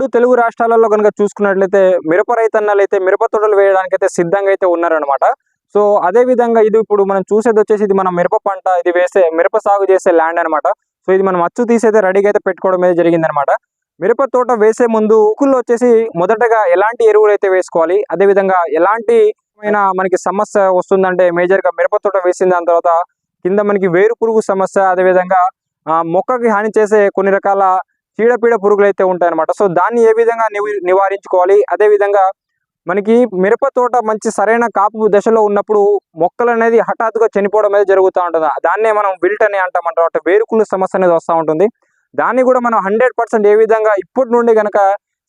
రెండు తెలుగు రాష్ట్రాలలో కనుక చూసుకున్నట్లయితే మిరప రైతన్నలు అయితే మిరప తోటలు వేయడానికి అయితే సిద్ధంగా అయితే ఉన్నారనమాట సో అదే విధంగా ఇది ఇప్పుడు మనం చూసేది వచ్చేసి ఇది మనం మిరప పంట ఇది వేసే మిరప సాగు చేసే ల్యాండ్ అనమాట సో ఇది మనం అచ్చు అయితే రెడీగా అయితే పెట్టుకోవడం అయితే జరిగిందనమాట మిరప తోట వేసే ముందు ఊకుల్లో వచ్చేసి మొదటగా ఎలాంటి ఎరువులు అయితే వేసుకోవాలి? అదే విధంగా ఎలాంటి మనకి సమస్య వస్తుందంటే మేజర్గా మిరప తోట వేసిన దాని తర్వాత కింద మనకి వేరు పురుగు సమస్య అదే విధంగా ఆ, మొక్కకి హాని చేసే కొన్ని రకాల చీడపీడ పురుగులు అయితే ఉంటాయన్నమాట. సో దాన్ని ఏ విధంగా నివి- నివారించుకోవాలి? అదే విధంగా మనకి మిరప తోట మంచి సరైన కాపు దశలో ఉన్నప్పుడు మొక్కలు అనేది హఠాత్తుగా చనిపోవడం అనేది జరుగుతూ ఉంటుంది. దాన్నే మనం విల్ట్ అని అంటామంటాం అంటే. వేరుకుళ్ళు సమస్య అనేది వస్తూ ఉంటుంది. దాన్ని కూడా మనం హండ్రెడ్ పర్సెంట్ ఏ విధంగా ఇప్పటి నుండి కనుక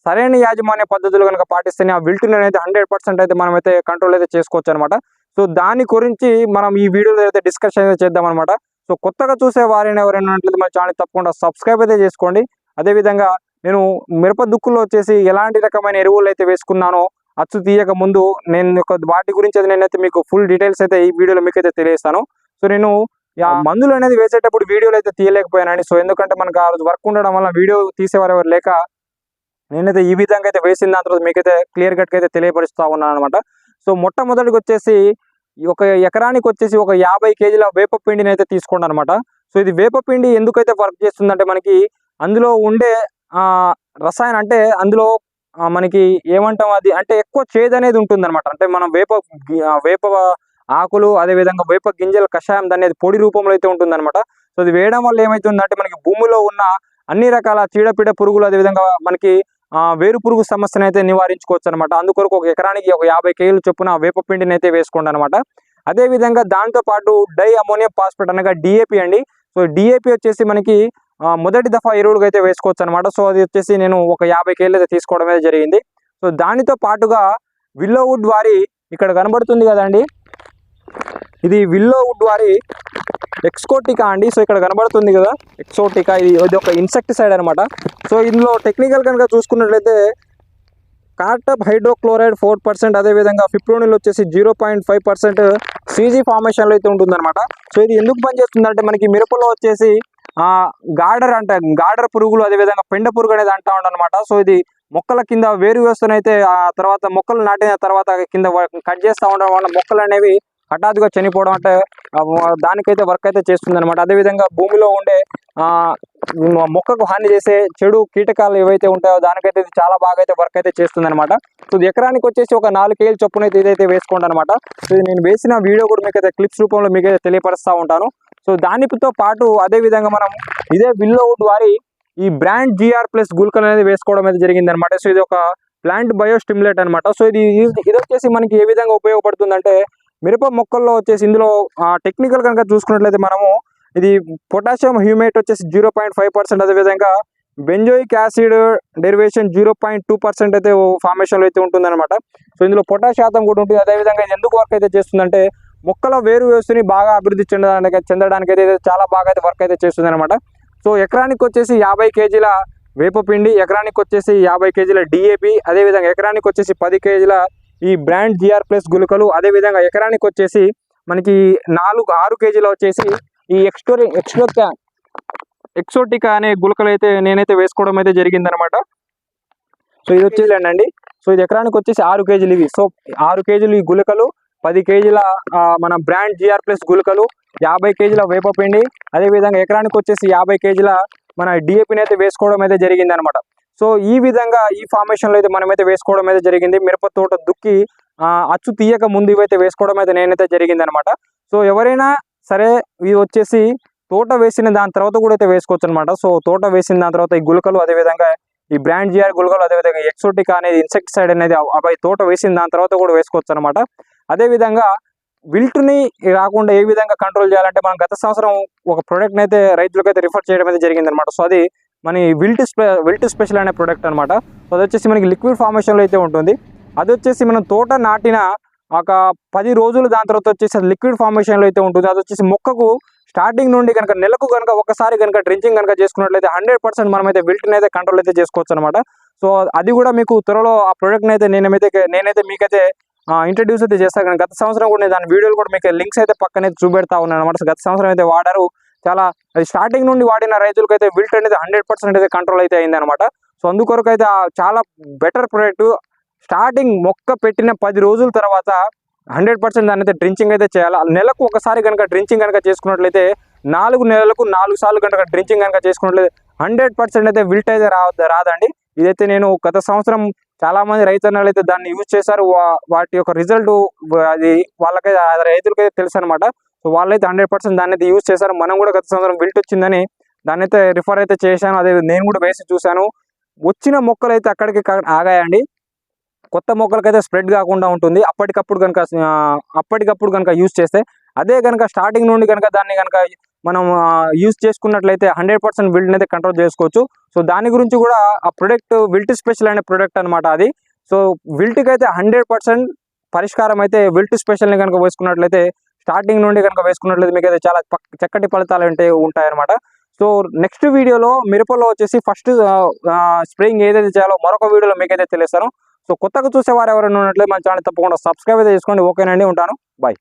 సరైన యాజమాన్య పద్ధతులు కనుక పాటిస్తేనే ఆ విల్టుని అనేది హండ్రెడ్ పర్సెంట్ అయితే మనం అయితే కంట్రోల్ అయితే చేసుకోవచ్చు అనమాట సో దాని గురించి మనం ఈ వీడియోలో అయితే డిస్కషన్ అయితే చేద్దాం అనమాట సో కొత్తగా చూసే వారైనా ఎవరైనా ఉన్నట్లయితే మన ఛానల్ తప్పకుండా సబ్స్క్రైబ్ అయితే చేసుకోండి. అదేవిధంగా నేను మిరప దుక్కుల్లో వచ్చేసి ఎలాంటి రకమైన ఎరువులు అయితే వేసుకున్నానో అచ్చు తీయక ముందు నేను ఒక వాటి గురించి అయితే నేనైతే మీకు ఫుల్ డీటెయిల్స్ అయితే ఈ వీడియోలో మీకు అయితే తెలియస్తాను సో నేను ఆ మందులు అనేది వేసేటప్పుడు వీడియోలు అయితే తీయలేకపోయానండి సో ఎందుకంటే మనకు ఆ రోజు వర్క్ ఉండడం వల్ల వీడియో తీసేవారు ఎవరు లేక నేనైతే ఈ విధంగా అయితే వేసిన దాని తర్వాత మీకైతే క్లియర్ కట్గా అయితే తెలియపరుస్తా ఉన్నాను అనమాట సో మొట్టమొదటికి వచ్చేసి ఒక ఎకరానికి వచ్చేసి ఒక యాభై కేజీల వేప పిండిని అయితే తీసుకోండి అనమాట సో ఇది వేప పిండి ఎందుకైతే వర్క్ చేస్తుందంటే మనకి అందులో ఉండే ఆ రసాయనం అంటే అందులో మనకి ఏమంటాం అది? అంటే ఎక్కువ చేదు అనేది ఉంటుంది అనమాట అంటే మనం వేప వేప ఆకులు అదే విధంగా వేప గింజల కషాయం అనేది పొడి రూపంలో అయితే ఉంటుంది అనమాట సో ఇది వేయడం వల్ల ఏమవుతుందంటే మనకి భూమిలో ఉన్న అన్ని రకాల చీడపీడ పురుగులు అదే విధంగా మనకి వేరు పురుగు సమస్యను అయితే నివారించుకోవచ్చు అనమాట అందుకొరకు ఒక ఎకరానికి ఒక యాభై కేజీలు చొప్పున వేప పిండిని అయితే వేసుకోండి అనమాట అదే విధంగా దాంతో పాటు డై అమోనియం ఫాస్ఫేట్ అనగా డిఏపి అండి. సో డిఏపి వచ్చేసి మనకి మొదటి దఫా ఎరువులకు అయితే వేసుకోవచ్చు అనమాట సో అది వచ్చేసి నేను ఒక యాభై కేళ్ళు అయితే తీసుకోవడం అయితే జరిగింది. సో దానితో పాటుగా విల్లో వుడ్ వారి ఇక్కడ కనబడుతుంది కదండి. ఇది విల్లో వుడ్ వారి ఎక్స్కోటికా అండి. సో ఇక్కడ కనబడుతుంది కదా ఎక్సోటికా. ఇది ఇది ఒక ఇన్సెక్టిసైడ్ అనమాట సో ఇందులో టెక్నికల్ కనుక చూసుకున్నట్లయితే కార్టప్ హైడ్రోక్లోరైడ్ ఫోర్ పర్సెంట్ అదేవిధంగా ఫిప్రోనిల్ వచ్చేసి zero point five percent CG ఫార్మేషన్లో అయితే ఉంటుందన్నమాట. సో ఇది ఎందుకు పనిచేస్తుందంటే మనకి మిరపలో వచ్చేసి గార్డర్ అంటే గార్డర్ పురుగులు అదేవిధంగా పెండ పురుగు అనేది అంటా ఉండనమాట సో ఇది మొక్కల కింద వేరు వేస్తున్నైతే ఆ తర్వాత మొక్కలు నాటిన తర్వాత కింద కట్ చేస్తూ ఉండడం వల్ల మొక్కలు అనేవి హఠాత్తుగా చనిపోవడం అంటే దానికైతే వర్క్ అయితే చేస్తుంది అనమాట అదేవిధంగా భూమిలో ఉండే ఆ మొక్కకు హాని చేసే చెడు కీటకాలు ఏవైతే ఉంటాయో దానికైతే ఇది చాలా బాగా అయితే వర్క్ అయితే చేస్తుంది అనమాట సో ఎకరానికి వచ్చేసి ఒక నాలుగు కేజీల చొప్పున అయితే ఇదైతే వేసుకోండి అనమాట సో ఇది నేను వేసిన వీడియో కూడా మీకు అయితే క్లిప్స్ రూపంలో మీకు అయితే తెలియపరుస్తూ ఉంటాను. సో దానితో పాటు అదే విధంగా మనం ఇదే విల్లో వుడ్ వారి ఈ బ్రాండ్ జిఆర్ ప్లస్ గుల్కన్ అనేది వేసుకోవడం అయితే జరిగింది అనమాట సో ఇది ఒక ప్లాంట్ బయో స్టిమ్యులేట్ అనమాట సో ఇది ఇది వచ్చేసి మనకి ఏ విధంగా ఉపయోగపడుతుందంటే మిరప మొక్కల్లో వచ్చేసి ఇందులో టెక్నికల్ కనుక చూసుకున్నట్లయితే మనము ఇది పొటాషియం హ్యూమేట్ వచ్చేసి జీరో పాయింట్ ఫైవ్ పర్సెంట్ అదేవిధంగా benzoic acid derivation zero point two percent అయితే ఫార్మేషన్లో అయితే ఉంటుందన్నమాట. సో ఇందులో పొటాష్ శాతం కూడా ఉంటుంది. అదేవిధంగా ఇది ఎందుకు వర్క్ అయితే చేస్తుందంటే మొక్కల వేరు వ్యవస్థని బాగా అభివృద్ధి చెందడానికి చెందడానికి అయితే చాలా బాగా అయితే వర్క్ అయితే చేస్తుందన్నమాట. సో ఎకరానికి వచ్చేసి యాభై కేజీల వేపపిండి ఎకరానికి వచ్చేసి యాభై కేజీల డిఏపి అదేవిధంగా ఎకరానికి వచ్చేసి పది కేజీల ఈ బ్రాండ్ జిఆర్ ప్లస్ గుళికలు అదేవిధంగా ఎకరానికి వచ్చేసి మనకి నాలుగు ఆరు కేజీల వచ్చేసి ఈ ఎక్స్టోరి ఎక్స్టోకా ఎక్సోటికా అనే గుళికలు అయితే నేనైతే వేసుకోవడం అయితే జరిగిందనమాట. సో ఇది వచ్చేదండి సో ఇది ఎకరానికి వచ్చేసి ఆరు కేజీలు ఇవి. సో ఆరు కేజీలు ఈ గుళికలు పది కేజీల మన బ్రాండ్ జిఆర్ ప్లస్ గుళికలు యాభై కేజీల వేపపిండి అదేవిధంగా ఎకరానికి వచ్చేసి యాభై కేజీల మన డిఏపిని అయితే వేసుకోవడం అయితే జరిగింది అనమాట సో ఈ విధంగా ఈ ఫార్మేషన్లో అయితే మనమైతే వేసుకోవడం అయితే జరిగింది. మిరప తోట దుక్కి అచ్చు తీయక ముందు ఇవైతే వేసుకోవడం అయితే నేనైతే జరిగింది అనమాట సో ఎవరైనా సరే ఇవి వచ్చేసి తోట వేసిన దాని తర్వాత కూడా అయితే వేసుకోవచ్చు అనమాట సో తోట వేసిన దాని తర్వాత ఈ గుళికలు అదేవిధంగా ఈ బ్రాండ్ జిఆర్ గుళికలు అదేవిధంగా ఎక్సోటిక్ అనేది ఇన్సెక్టిసైడ్ అనేది అబ్బాయి తోట వేసిన దాని తర్వాత కూడా వేసుకోవచ్చు అనమాట అదేవిధంగా విల్ట్ని రాకుండా ఏ విధంగా కంట్రోల్ చేయాలంటే మనం గత సంవత్సరం ఒక ప్రోడక్ట్ని అయితే రైతులకైతే రిఫర్ చేయడం అయితే జరిగింది అనమాట సో అది మన విల్ట్ స్పె విల్ట్ స్పెషల్ అనే ప్రోడక్ట్ అనమాట సో అది వచ్చేసి మనకి లిక్విడ్ ఫార్మేషన్లో అయితే ఉంటుంది. అది వచ్చేసి మనం తోట నాటిన ఒక పది రోజులు దాని తర్వాత వచ్చేసి లిక్విడ్ ఫార్మేషన్లో అయితే ఉంటుంది. అది వచ్చేసి మొక్కకు స్టార్టింగ్ నుండి కనుక నెలకు కనుక ఒకసారి కనుక డ్రించింగ్ కనుక చేసుకున్నట్లయితే హండ్రెడ్ పర్సెంట్ మనమైతే విల్ట్ని అయితే కంట్రోల్ అయితే చేసుకోవచ్చు అనమాట సో అది కూడా మీకు త్వరలో ఆ ప్రోడక్ట్ని అయితే నేనైతే నేనైతే మీకైతే ఇంట్రడ్యూస్ అయితే చేస్తాను. కానీ గత సంవత్సరం కూడా నేను దాని వీడియోలు కూడా మీకు లింక్స్ అయితే పక్కనే చూపెడతా ఉన్నాను అనమాట గత సంవత్సరం అయితే వాడారు. చాలా అది స్టార్టింగ్ నుండి వాడిన రైతులకు అయితే విల్ట్ అనేది హండ్రెడ్ పర్సెంట్ అయితే కంట్రోల్ అయితే అయింది అనమాట సో అందుకొరకు అయితే చాలా బెటర్ ప్రొడక్ట్ స్టార్టింగ్ మొక్క పెట్టిన పది రోజుల తర్వాత హండ్రెడ్ పర్సెంట్ దాని అయితే డ్రించింగ్ అయితే చేయాలి. నెలకు ఒకసారి కనుక డ్రించింగ్ కనుక చేసుకున్నట్లయితే నాలుగు నెలలకు నాలుగు సార్లు కనుక డ్రించింగ్ కనుక చేసుకున్నట్లయితే హండ్రెడ్ పర్సెంట్ అయితే విల్ట్ అయితే రా రాదండి. ఇదైతే నేను గత సంవత్సరం చాలామంది రైతన్నలు అయితే దాన్ని యూజ్ చేశారు. వా- వాటి యొక్క రిజల్ట్ అది వాళ్ళకైతే రైతులకైతే తెలుసు అనమాట సో వాళ్ళైతే హండ్రెడ్ పర్సెంట్ దాన్ని అయితే యూజ్ చేశారు. మనం కూడా గత సంవత్సరం విల్ట్ వచ్చిందని దాన్ని అయితే రిఫర్ అయితే చేశాను. అదే నేను కూడా వేసి చూశాను. వచ్చిన మొక్కలు అయితే అక్కడికి ఆగాయండి. కొత్త మొక్కలకైతే స్ప్రెడ్ కాకుండా ఉంటుంది. అప్పటికప్పుడు కనుక అప్పటికప్పుడు కనుక యూజ్ చేస్తే అదే కనుక స్టార్టింగ్ నుండి కనుక దాన్ని కనుక మనం యూజ్ చేసుకున్నట్లయితే హండ్రెడ్ పర్సెంట్ విల్ట్ని అయితే కంట్రోల్ చేసుకోవచ్చు. సో దాని గురించి కూడా ఆ ప్రొడక్ట్ విల్ట్ స్పెషల్ అనే ప్రొడక్ట్ అనమాట అది. సో విల్ట్కి అయితే హండ్రెడ్ పర్సెంట్ పరిష్కారం అయితే విల్ట్ స్పెషల్ని కనుక వేసుకున్నట్లయితే స్టార్టింగ్ నుండి కనుక వేసుకున్నట్లయితే మీకు అయితే చాలా చక్కటి ఫలితాలు అంటే ఉంటాయన్నమాట. సో నెక్స్ట్ వీడియోలో మిరపలో వచ్చేసి ఫస్ట్ స్ప్రేయింగ్ ఏదైతే చేయాలో మరొక వీడియోలో మీకైతే తెలుస్తాను. సో కొత్తగా చూసే వారు ఎవరైనా ఉన్నట్లయితే మన ఛానల్ తప్పకుండా సబ్స్క్రైబ్ అయితే చేసుకోండి. ఓకేనండి ఉంటాను. బాయ్